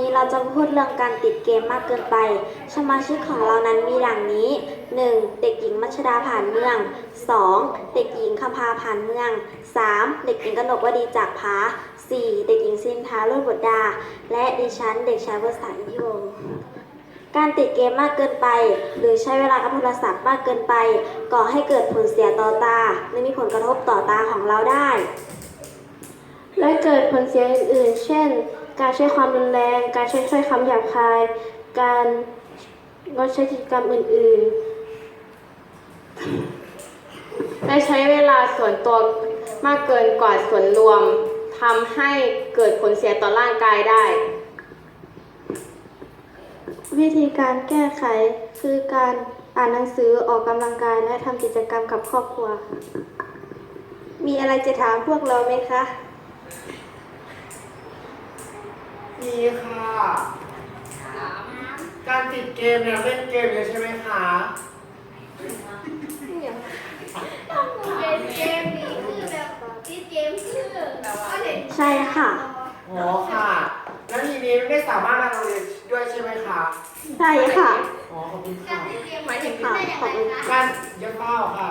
นี้เราจะพูดเรื่องการติดเกมมากเกินไป สมาชิกของเรานั้นมีดังนี้ 1. เด็กหญิงมัชดาผ่านเมือง 2. เด็กหญิงคภาผ่านเมือง 3. เด็กหญิงกนกวดีจากผา 4. เด็กหญิงซินทาโรดบดดา และดิฉันเด็กชายวสันต์อิวงศ์การติดเกมมากเกินไป หรือใช้เวลากับโทรศัพท์มากเกินไป ก่อให้เกิดผลเสียต่อตาและมีผลกระทบต่อตาของเราได้ และเกิดผลเสียอื่นๆ เช่น การใช้ความรุนแรง การใช้ถ้อยคำหยาบคาย การงดใช้กิจกรรมอื่นๆและใช้เวลาส่วนตัวมากเกินกว่าส่วนรวมทำให้เกิดผลเสียต่อร่างกายได้ วิธีการแก้ไขคือการอ่านหนังสือออกกำลังกายและทำกิจกรรมกับครอบครัว มีอะไรจะถามพวกเราไหมคะ มีค่ะ การติดเกมเนี่ยเล่นเกมเยอะใช่ไหมคะเป็นเกมนี้คือแบบที่เกมคือใช่ค่ะอ๋อค่ะ แล้วทีนี้ไม่สามารถมาโรงเรียนด้วยใช่ไหมคะใช่ค่ะอ๋อขอบคุณกาค่ะรที่เกมหมายถึงได้ยังไงคะการเยอะเป้าค่ะ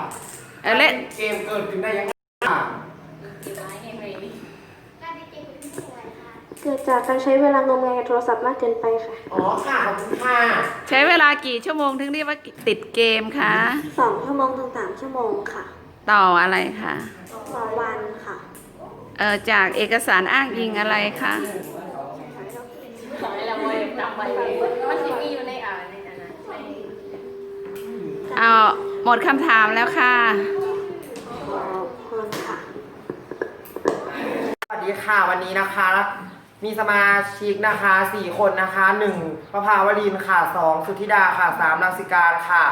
เออเล่นเกมเกิดขึ้นได้ยังไงค่ะ การที่เกมเป็นที่อะไรคะ เกิดจากการใช้เวลางมงายกับโทรศัพท์มากเกินไปค่ะอ๋อค่ะขอบคุณค่ะ ใช้เวลากี่ชั่วโมงถึงเรียกว่าติดเกมคะสองชั่วโมงถึงสามชั่วโมงค่ะ ต่ออะไรคะต่อวันค่ะ เออจากเอกสารอ้างอิงอะไรคะเอาหมดคำถามแล้วค่ะขอบคุณค่ะ สวัสดีค่ะวันนี้นะคะ มีสมาชิกนะคะสี่คนนะคะหนึ่งประภาวรินค่ะสองสุธิดาค่ะสามรังสิการค่ะ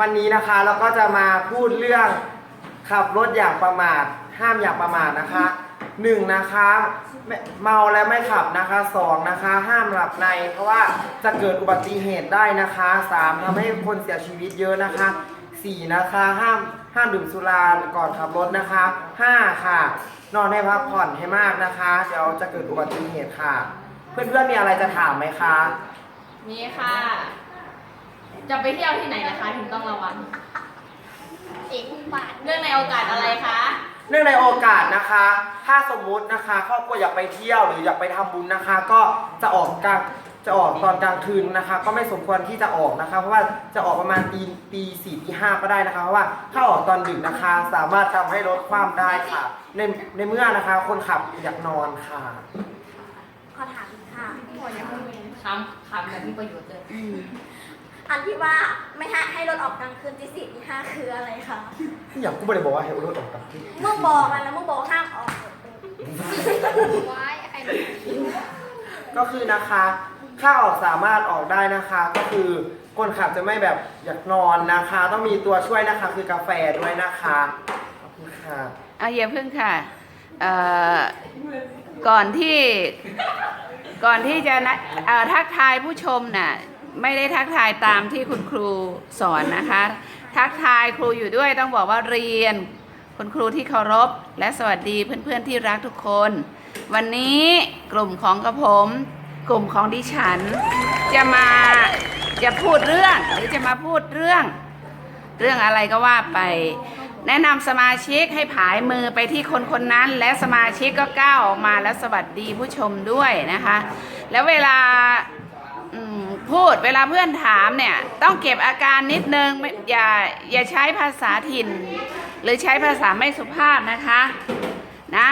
วันนี้นะคะเราก็จะมาพูดเรื่องขับรถอย่างประมาท ห้ามอย่างประมาทนะคะหนึ่งนะคะไม่เมาและไม่ขับนะคะสองนะคะ ห้ามหลับใน เพราะว่าจะเกิดอุบัติเหตุได้นะคะสามทำให้คนเสียชีวิตเยอะนะคะสี่นะคะห้าม ห้ามดื่มสุราก่อนขับรถนะคะห้าค่ะ นอนให้พักผ่อนให้มากนะคะ เดี๋ยวจะเกิดอุบัติเหตุค่ะ เพื่อนๆมีอะไรจะถามไหมคะมีค่ะ จะไปเที่ยวที่ไหนนะคะ ถึงต้องระวังเอกบาทเรื่องในโอกาสอะไรคะเนื่องในโอกาสนะคะ ถ้าสมมุตินะคะครอบครัวอยากไปเที่ยวหรืออยากไปทำบุญนะคะ ก็จะออกกลาง จะออกตอนกลางคืนนะคะ ก็ไม่สมควรที่จะออกนะคะ เพราะว่าจะออกประมาณตีตีสี่ตีห้าก็ได้นะคะเพราะว่าถ้าออกตอนดึกนะคะ สามารถทำให้รถคว่ำได้ค่ะ ในในเมื่อนะคะ คนขับอยากนอนค่ะ ขอถามอีกค่ะ คำคำแบบมีประโยชน์เลยอันที่ว่าไม่ให้ให้รถออกกลางคืนตีสี่ตีห้าคืออะไรคะอย่างกูไม่ได้บอกว่าให้รถออกกับที่เมื่อบอกอะแล้วเมื่อบอกห้ามออกไว้ใครรู้ก็คือนะคะ ถ้าออกสามารถออกได้นะคะ ก็คือคนขับจะไม่แบบอยากนอนนะคะ ต้องมีตัวช่วยนะคะคือกาแฟด้วยนะคะขอบคุณค่ะเอาอย่าเพิ่งค่ะเอ่อก่อนที่ก่อนที่จะนะเอ่อทักทายผู้ชมน่ะไม่ได้ทักทายตามที่คุณครูสอนนะคะ ทักทายครูอยู่ด้วยต้องบอกว่าเรียน คุณครูที่เคารพ และสวัสดีเพื่อนๆที่รักทุกคน วันนี้กลุ่มของกระผม กลุ่มของดิฉัน จะมาจะพูดเรื่องหรือจะมาพูดเรื่อง เรื่องอะไรก็ว่าไป แนะนำสมาชิกให้ผายมือไปที่คนคนนั้น และสมาชิกก็ก้าวออกมาแล้วสวัสดีผู้ชมด้วยนะคะ แล้วเวลาพูดเวลาเพื่อนถามเนี่ยต้องเก็บอาการนิดนึงอย่าอย่าใช้ภาษาถิ่น หรือใช้ภาษาไม่สุภาพนะคะนะ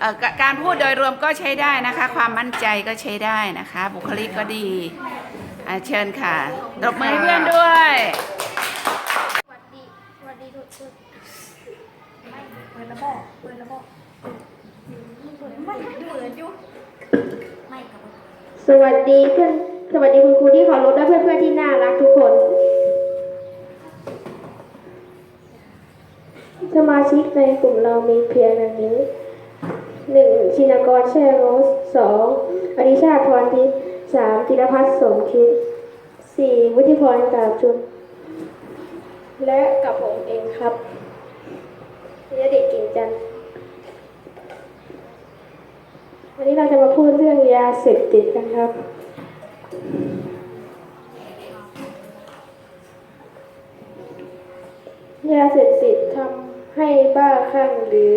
เอ่อกะการพูดโดยรวมก็ใช้ได้นะคะ ความมั่นใจก็ใช้ได้นะคะ บุคลิกก็ดีอะเชิญค่ะตบมือให้เพื่อนด้วย สวัสดี สวัสดีทุกคนเปิดระบบเปิดระบบเปิดไม่เปิดอยู่ไม่กับสวัสดีเพื่อนสวัสดีคุณครูที่เคารพและเพื่อนๆที่น่ารักทุกคน สมาชิกในกลุ่มเรามีเพียงดังนี้ หนึ่งชินกรแช่โรสสองอดิชาตพรทิพย์สามธีรพัฒน์สมคิดสี่วุฒิพรกาบชุน และกับผมเองครับพิยเด็กกิ่งจันทร์วันนี้เราจะมาพูดเรื่องยาเสพติดกันครับยาเสพติดทำให้บ้าคลั่งหรือ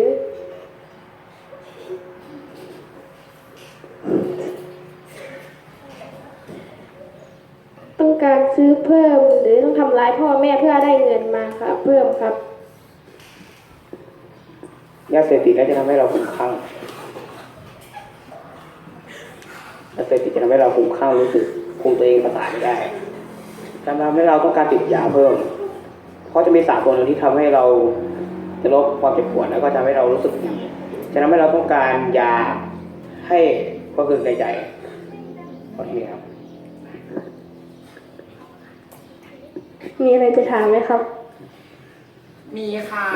การซื้อเพิ่มหรือต้องทำร้ายพ่อแม่เพื่อได้เงินมาครับเพิ่มครับยาเสพติดน่าจะทำให้เราคุ้มคลั่งยาเสพติดจะทำให้เราคุ้มคลั่งรู้สึกคุมตัวเองประสาทไม่ได้จะทำให้เราต้องการติดยาเพิ่ม เพราะจะมีสารตัวหนึงที่ทำให้เราจะลดความเจ็บปวดแล้วก็ทำให้เรารู้สึกดีจะทำให้เราต้องการยาให้ก็คือในใจโอเคครับ มีอะไรจะถามไหมครับ มีค่ะ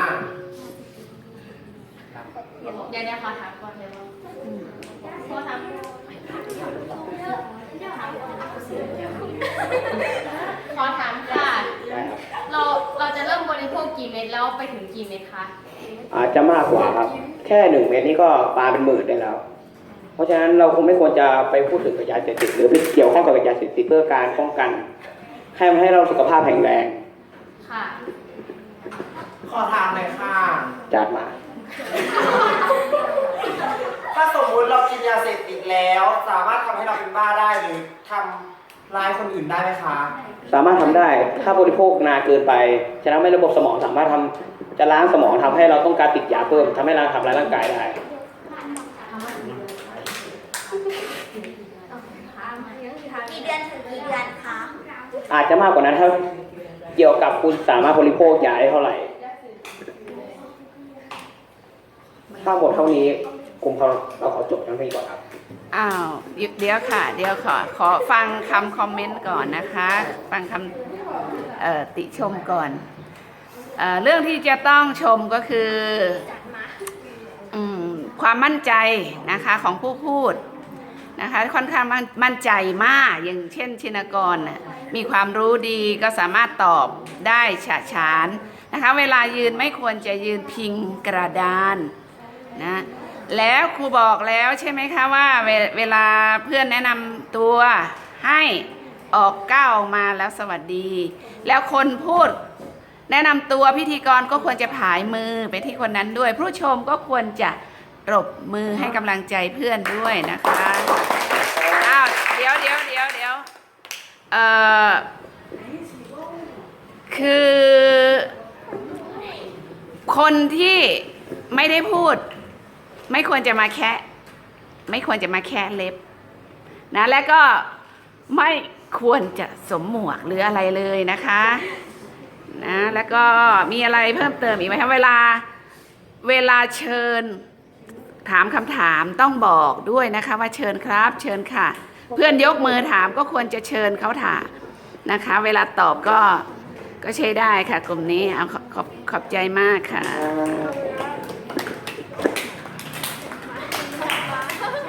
เดี๋ยวเดี๋ยวขอถามก่อนเลยว่าขอถามขอถามค่ะได้ครับเราเราจะเริ่มบริโภคกี่เม็ดแล้วไปถึงกี่เม็ดคะอาจจะมากกว่าครับ แค่หนึ่งเม็ดนี่ก็ปลาเป็นหมื่นได้แล้ว เพราะฉะนั้นเราคงไม่ควรจะไปพูดถึงกับยาเสพติดหรือไปเกี่ยวข้องกับยาเสพติดเพื่อการป้องกัน ให้มันให้เราสุขภาพแข็งแรง ค่ะ ขอถามหน่อยค่ะ จัดมา ถ้าสมมุติเรากินยาเสพติดแล้ว สามารถทำให้เราเป็นบ้าได้หรือทำร้ายคนอื่นได้ไหมคะสามารถทำได้ ถ้าบริโภคนานเกินไป จะทำให้ระบบสมองสามารถทำจะล้างสมองทำให้เราต้องการติดยาเพิ่มทำให้เราทำร้ายร่างกายได้ กี่เดือนถึงกี่เดือนคะ อาจจะมากกว่านั้นถ้าเกี่ยวกับคุณสามารถบริโภคยาได้เท่าไหร่ถ้าหมดเท่านี้กลุ่มเราเราขอจบทั้งนี้ก่อนครับอ้าวเดี๋ยวเดียวค่ะ เดี๋ยวขอขอฟังคำคอมเมนต์ก่อนนะคะ ฟังคำติชมก่อนเอเรื่องที่จะต้องชมก็คืออความมั่นใจนะคะของผู้พูด นะคะค่อนข้างมั่นใจมากอย่างเช่นชินกรนะมีความรู้ดีก็สามารถตอบได้ฉะฉานนะคะเวลายืนไม่ควรจะยืนพิงกระดานนะแล้วครูบอกแล้วใช่ไหมคะว่าเวเวลาเพื่อนแนะนำตัวให้ออกก้าวออกมาแล้วสวัสดี แล้วคนพูดแนะนำตัวพิธีกรก็ควรจะผายมือไปที่คนนั้นด้วย ผู้ชมก็ควรจะ ปรบมือให้กำลังใจเพื่อนด้วยนะคะอ้าวเดี๋ยวเดี๋ยวเดี๋ยวเดี๋ยวเอ่อคือ คนที่ไม่ได้พูด ไม่ควรจะมาแคะไม่ควรจะมาแคะเล็บนะและก็ไม่ควรจะสวมหมวกหรืออะไรเลยนะคะนะแล้วก็มีอะไรเพิ่มเติมอีกไหมคะเวลาเวลาเชิญ ถามคำถามต้องบอกด้วยนะคะ ว่าเชิญครับ เชิญค่ะ เพื่อนยกมือถามก็ควรจะเชิญเขาถามนะคะ เวลาตอบก็ก็ใช้ได้ค่ะ กลุ่มนี้เอาขอบขอบใจมากค่ะ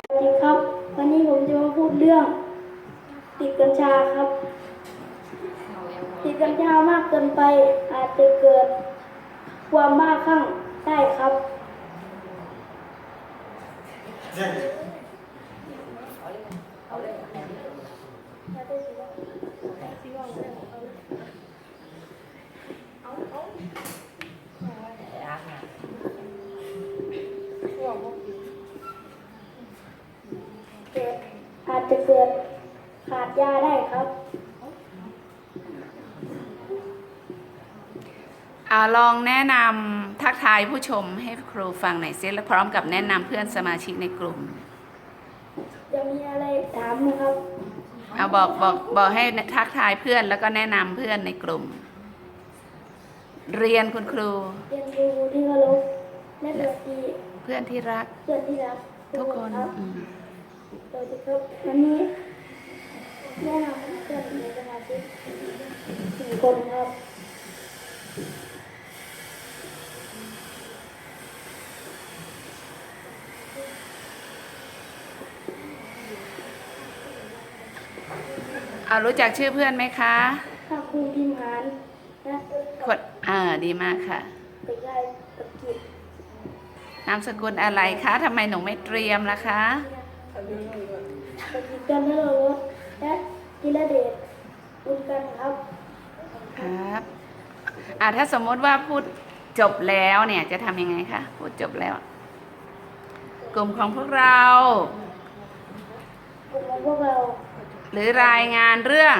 สวัสดีครับ วันนี้ผมจะมาพูดเรื่อง ติดกัญชาครับ ติดกัญชามากเกินไปอาจจะเกิดความบ้าคลั่งได้ครับ เกิด อาจจะเกิดขาดยาได้ครับอาลองแนะนำ ทักทายผู้ชมให้ครูฟังหน่อยซิและพร้อมกับแนะนำเพื่อนสมาชิกในกลุ่ม จะมีอะไรถามไหมครับ เอาบอกบอกบอกให้ทักทายเพื่อนแล้วก็แนะนำเพื่อนในกลุ่ม เรียนคุณครู เรียนรู้ที่เคารพและสวัสดีเพื่อนที่รักเพื่อนที่รักทุกคนครับอืมสวัสดีครับวันนี้แนะนำเพื่อนในสมาชิกสี่คนครับ เอารู้จักชื่อเพื่อนไหมคะถ้าครูพิมหานและคนอ่าดีมากค่ะเด็กชายตะกิจนามสกุลอะไรคะทำไมหนูไม่เตรียมล่ะคะเด็กหญิงจันทรรสและจิรเดชบุญกันครับ ครับอ่าถ้าสมมติว่าพูดจบแล้วเนี่ยจะทำยังไงคะพูดจบแล้ว กลุ่มของพวกเรา กลุ่มของพวกเรา หรือรายงานเรื่อง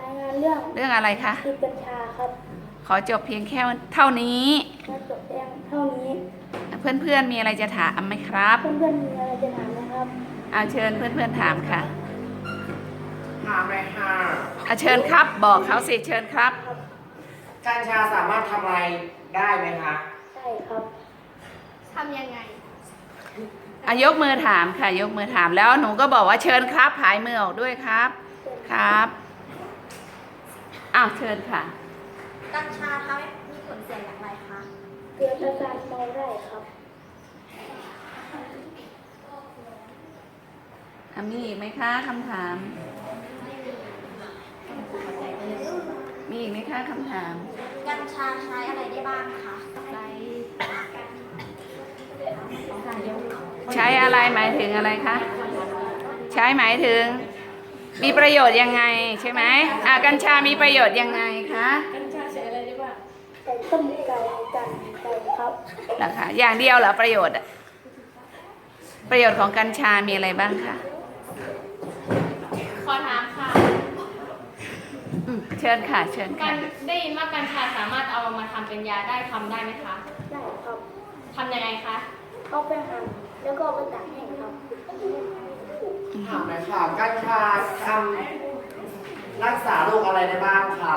รายงานเรื่องเรื่องอะไรคะ ติดกัญชาครับขอจบเพียงแค่เท่านี้มาจบแจ้งเท่านี้ เพื่อนๆมีอะไรจะถามไหมครับ เพื่อนๆมีอะไรจะถามไหมครับอาเชิญเพื่อนๆถามค่ะ ถามเลยค่ะอาเชิญครับบอกเขาสิเชิญครับ กัญชาสามารถทำอะไรได้ไหมคะ ใช่ครับ ทำยังไง อายกมือถามค่ะ ยกมือถามแล้วหนูก็บอกว่าเชิญครับผายมือออกด้วยครับ ครับอ้าวเชิญค่ะ กัญชาทำให้มีผลเสียอย่างไรคะ เกิดอาการเมาได้ครับอะมีอีกไหมคะคำถาม มีอีกไหมคะคำถาม กัญชาใช้อะไรได้บ้างคะ ใช้อะไรหมายถึงอะไรคะ ใช้หมายถึง มีประโยชน์ยังไงใช่ไหมอะกัญชามีประโยชน์ยังไงคะใส่ต้มไก่กันไก่ครับเหรอคะอย่างเดียวเหรอประโยชน์อะประโยชน์ของกัญชามีอะไรบ้างคะขอถามค่ะอืมเชิญค่ะ เชิญกัค่ะนได้ยินว่ากัญชาสามารถเอามาทำเป็นยาได้ทำได้ไหมคะ ได้ครับทำยังไงคะ เอาไปหั่น แล้วก็เอาไปตากแห้งครับถามเลยค่ะกัญชาทำรักษาโรคอะไรได้บ้างคะ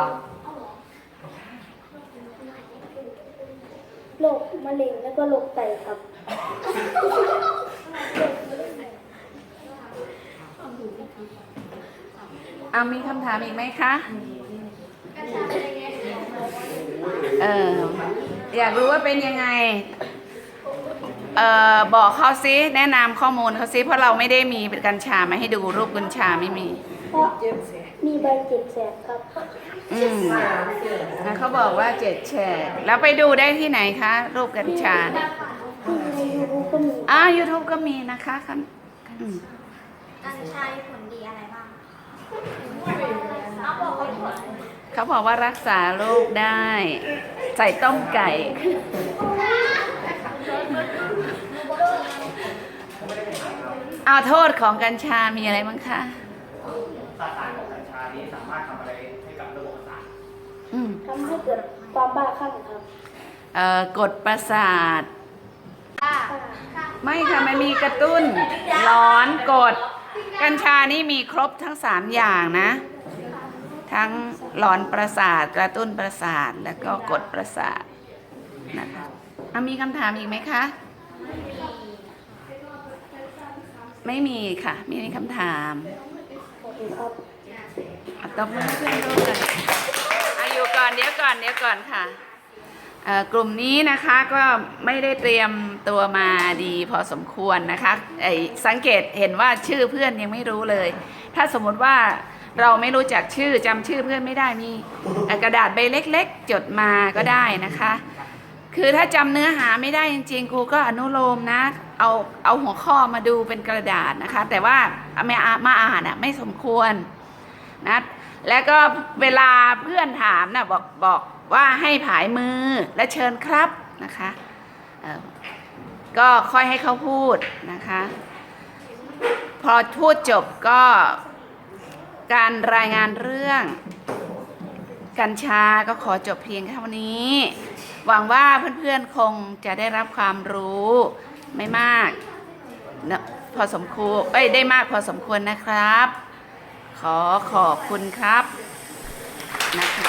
โรคมะเร็งแล้วก็โรคไตครับ เอามีคำถามอีกไหมคะกัญชาเป็นยังไงเอออยากรู้ว่าเป็นยังไง เอ่อบอกเขาซิแนะนำข้อมูลเขาซิเพราะเราไม่ได้มีเป็นกัญชามาให้ดูรูปกัญชาไม่มี เพราะมีใบเจ็บแสบครับอืมนะเขาบอกว่าเจ็ดแฉกแล้วไปดูได้ที่ไหนคะ รูปกัญชาที่ในยูทูบก็มีอ่า YouTube ก็มีนะคะคันอืมกัญชามีผลดีอะไรบ้างเอาบอกเขาผลเขาบอกว่ารักษาโรคได้ ใส่ต้มไก่ เอาโทษของกัญชา มีอะไรบ้างคะสารของกัญชานี้สามารถทำอะไรให้กับระบบประสาทอืมทำให้เกิดความบ้าคลั่งครับเอ่อกดประสาท ไม่ค่ะ มันมีกระตุ้นร้อนกด กัญชานี่มีครบทั้งสามอย่างนะ ทั้งหลอนประสาท กระตุ้นประสาท แล้วก็กดประสาทนะคะอะมีคำถามอีกไหมคะ ไม่มีค่ะ ไม่มีคำถามโอเคครับอะตบมือให้เพื่อนด้วยอาอยู่ก่อนเดี๋ยวก่อนเดี๋ยวก่อนค่ะเอ่อกลุ่มนี้นะคะก็ไม่ได้เตรียมตัวมาดีพอสมควรนะคะไอ้สังเกตเห็นว่าชื่อเพื่อนยังไม่รู้เลย ถ้าสมมติว่าเราไม่รู้จักชื่อจำชื่อเพื่อนไม่ได้มีเอ่อกระดาษใบเล็ก ๆ จดมาก็ได้นะคะ คือถ้าจำเนื้อหาไม่ได้จริงๆครูก็อนุโลมนะ เอาเอาหัวข้อมาดูเป็นกระดาษนะคะ แต่ว่าไม่อามาอ่านอะไม่สมควรนะแล้วก็เวลาเพื่อนถามนะบอกบอกว่าให้ผายมือและเชิญครับนะคะก็ค่อยให้เขาพูดนะคะ พอพูดจบก็การรายงานเรื่อง กัญชาก็ขอจบเพียงเท่านี้ หวังว่าเพื่อนๆคงจะได้รับความรู้ไม่มากนะพอสมควรเอ้ยได้มากพอสมควรนะครับ ขอขอบคุณครับนะคะ